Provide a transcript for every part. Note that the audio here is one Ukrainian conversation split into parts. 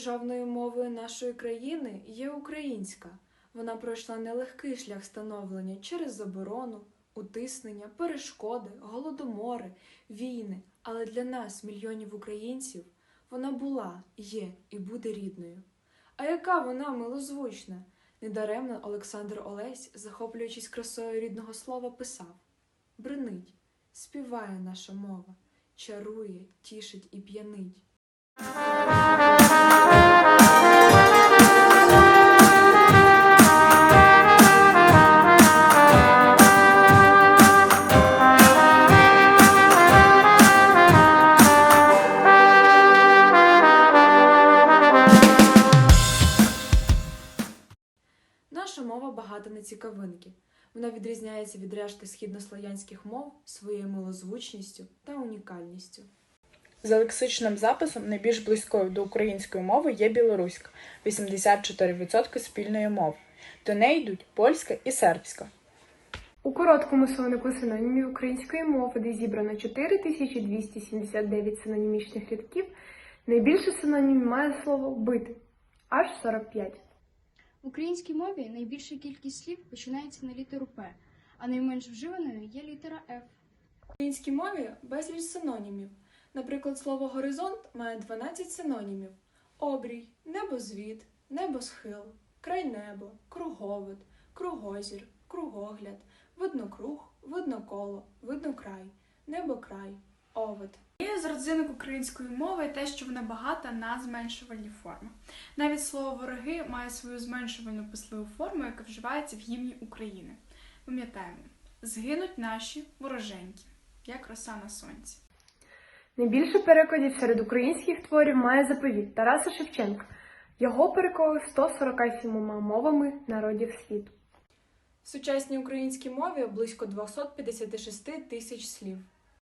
Державною мовою нашої країни є українська. Вона пройшла нелегкий шлях становлення через заборону, утиснення, перешкоди, голодомори, війни. Але для нас, мільйонів українців, вона була, є і буде рідною. А яка вона милозвучна! Недаремно Олександр Олесь, захоплюючись красою рідного слова, писав Бринить, співає наша мова, чарує, тішить і п'янить. Мова багата на цікавинки. Вона відрізняється від решти східнослов'янських мов своєю милозвучністю та унікальністю. За лексичним записом найбільш близькою до української мови є білоруська 84% спільної мови. До неї йдуть польська і сербська. У короткому словнику синонімів української мови, де зібрано 4279 синонімічних рядків, найбільше синонімів має слово бити аж 45. В українській мові найбільша кількість слів починається на літеру П, а найменш вживаною є літера Ф. В українській мові безліч синонімів. Наприклад, слово горизонт має 12 синонімів: обрій, небозвід, небосхил, крайнебо, круговид, кругозір, кругогляд, виднокруг, видноколо, виднокрай, небокрай, овид. З родзинок української мови те, що вона багата на зменшувальні форми. Навіть слово вороги має свою зменшувальну писливу форму, яка вживається в гімні України. Пам'ятаємо, згинуть наші вороженьки, як роса на сонці. Найбільше перекладів серед українських творів має заповіт Тараса Шевченка. Його переклали 147 мовами народів світу. В сучасній українській мові близько 256 тисяч слів.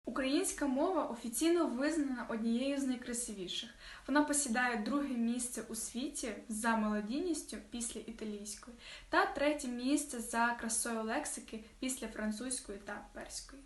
Українська мова офіційно визнана однією з найкрасивіших. Вона посідає друге місце у світі за молодіністю після італійської та третє місце за красою лексики після французької та перської.